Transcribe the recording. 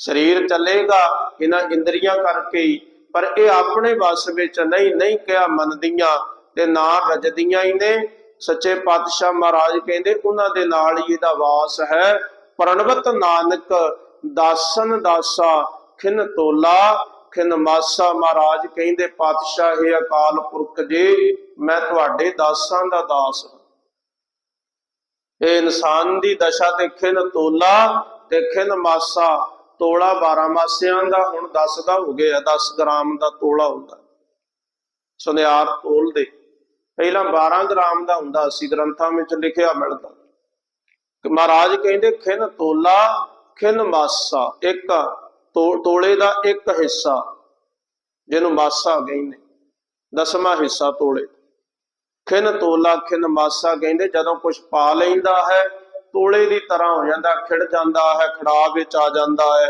ਸਰੀਰ ਚੱਲੇਗਾ ਇਹਨਾਂ ਇੰਦਰੀਆਂ ਕਰਕੇ ਹੀ, ਪਰ ਇਹ ਆਪਣੇ ਵੱਸ ਵਿੱਚ ਨਹੀਂ ਨਹੀਂ ਕਿਹਾ ਮੰਨਦੀਆਂ ਤੇ ਨਾ ਰਜਦੀਆਂ ਹੀ ਨੇ। ਸੱਚੇ ਪਾਤਸ਼ਾਹ ਮਹਾਰਾਜ ਕਹਿੰਦੇ, ਉਹਨਾਂ ਦੇ ਨਾਲ ਹੀ ਇਹਦਾ ਵਾਸ ਹੈ। ਪ੍ਰਣਵਤ ਨਾਨਕ ਦਾਸਨ ਦਾਸਾ, ਖਿਨ ਤੋਲਾ, ਖਿਨ ਮਾਸਾ ਮਹਾਰਾਜ ਕਹਿੰਦੇ, ਪਾਤਸ਼ਾਹ ਇਹ ਅਕਾਲ ਪੁਰਖ ਜੀ, ਮੈਂ ਤੁਹਾਡੇ ਦਾਸਾਂ ਦਾ ਦਾਸ ਹਾਂ। ਇਹ ਇਨਸਾਨ ਦੀ ਦਸ਼ਾ ਤੇ ਖਿਨ ਤੋਲਾ ਤੇ ਖਿਨ ਮਾਸਾ ਤੋਲਾ 12 ਮਾਸਿਆਂ ਦਾ ਹੁਣ 10 ਦਾ ਹੋ ਗਿਆ 10 ਗ੍ਰਾਮ ਦਾ ਤੋਲਾ ਹੁੰਦਾ। ਸੁਨਿਆਰ ਤੋਲ ਦੇ। ਪਹਿਲਾਂ 12 ਗ੍ਰਾਮ ਦਾ ਹੁੰਦਾ ਸੀ, ਗ੍ਰੰਥਾਂ ਵਿੱਚ ਲਿਖਿਆ ਮਿਲਦਾ। ਮਹਾਰਾਜ ਕਹਿੰਦੇ, ਖਿਨ ਤੋਲਾ, ਖਿਨ ਮਾਸਾ, ਇੱਕ ਤੋ- ਤੋਲੇ ਦਾ ਇੱਕ ਹਿੱਸਾ, ਜਿਹਨੂੰ ਮਾਸਾ ਕਹਿੰਦੇ। ਦਸਵਾਂ ਹਿੱਸਾ ਤੋਲੇ। ਖਿਨ ਤੋਲਾ, ਖਿਨ ਮਾਸਾ ਕਹਿੰਦੇ, ਜਦੋਂ ਕੁਝ ਪਾ ਲੈਂਦਾ ਹੈ ਤੋਲੇ ਦੀ ਤਰ੍ਹਾਂ ਹੋ ਜਾਂਦਾ ਖਿੜ ਜਾਂਦਾ ਹੈ ਖੜਾ ਵਿੱਚ ਆ ਜਾਂਦਾ ਹੈ।